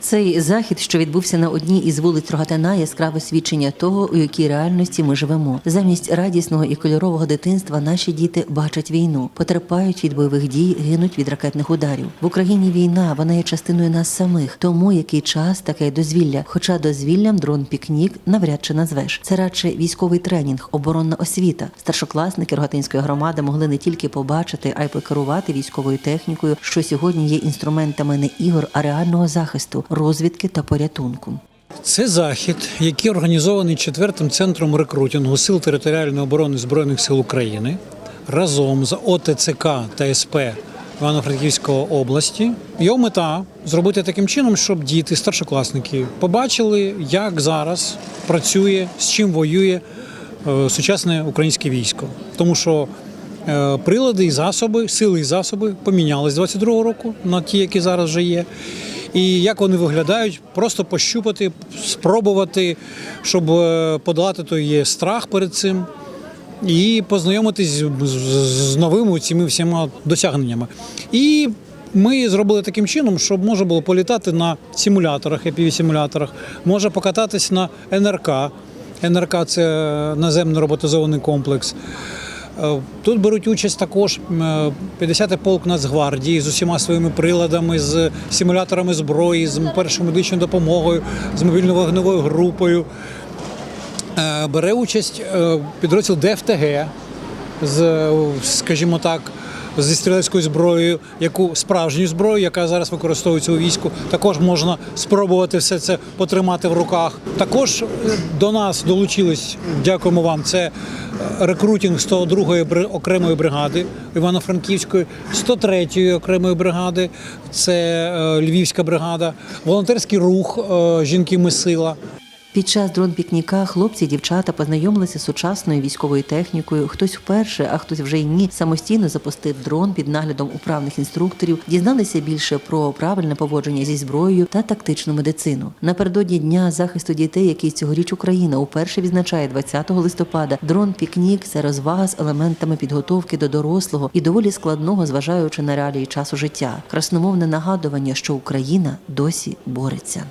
Цей захід, що відбувся на одній із вулиць Рогатина, яскраве свідчення того, у якій реальності ми живемо. Замість радісного і кольорового дитинства наші діти бачать війну, потерпають від бойових дій, гинуть від ракетних ударів. В Україні війна, вона є частиною нас самих. Тому який час, таке дозвілля. Хоча дозвіллям дрон пікнік навряд чи назвеш. Це радше військовий тренінг, оборонна освіта. Старшокласники Рогатинської громади могли не тільки побачити, а й покерувати військовою технікою, що сьогодні є інструментами не ігор, а реального захисту, розвідки та порятунку. Це захід, який організований четвертим центром рекрутингу Сил територіальної оборони Збройних сил України разом з ОТЦК та СП Івано-Франківської області. Його мета зробити таким чином, щоб діти, старшокласники, побачили, як зараз працює, з чим воює е, сучасне українське військо. Тому що е, прилади і засоби, сили і засоби помінялись з 22-го року на ті, які зараз вже є. І як вони виглядають, просто пощупати, спробувати, щоб е, подолати той є страх перед цим і познайомитись з, новими цими всіма досягненнями. І ми зробили таким чином, щоб можна було політати на симуляторах, FPV-симуляторах, може покататись на НРК. НРК це наземний роботизований комплекс. Е, Тут беруть участь також е, 50-й полк Нацгвардії з усіма своїми приладами, з симуляторами зброї, з першою медичною допомогою, з мобільно-вогневою групою. Е, Бере участь е, підрозділ ДФТГ з, е, скажімо так, зі стрілецькою зброєю, яку справжню зброю, яка зараз використовується у війську. Також можна спробувати все це потримати в руках. Також е, до нас долучились, дякуємо вам. Це е, рекрутинг 102-ї окремої бригади Івано-Франківської, 103-ї окремої бригади, це е, Львівська бригада, волонтерський рух Жінки Ми сила. Під час дрон-пікніка хлопці і дівчата познайомилися з сучасною військовою технікою. Хтось вперше, а хтось вже й ні, самостійно запустив дрон під наглядом управних інструкторів, дізналися більше про правильне поводження зі зброєю та тактичну медицину. Напередодні дня захисту дітей, який цьогоріч Україна уперше відзначає 20 листопада. Дрон-пікнік це розвага з елементами підготовки до дорослого і доволі складного, зважаючи на реалії часу життя. Красномовне нагадування, що Україна досі бореться.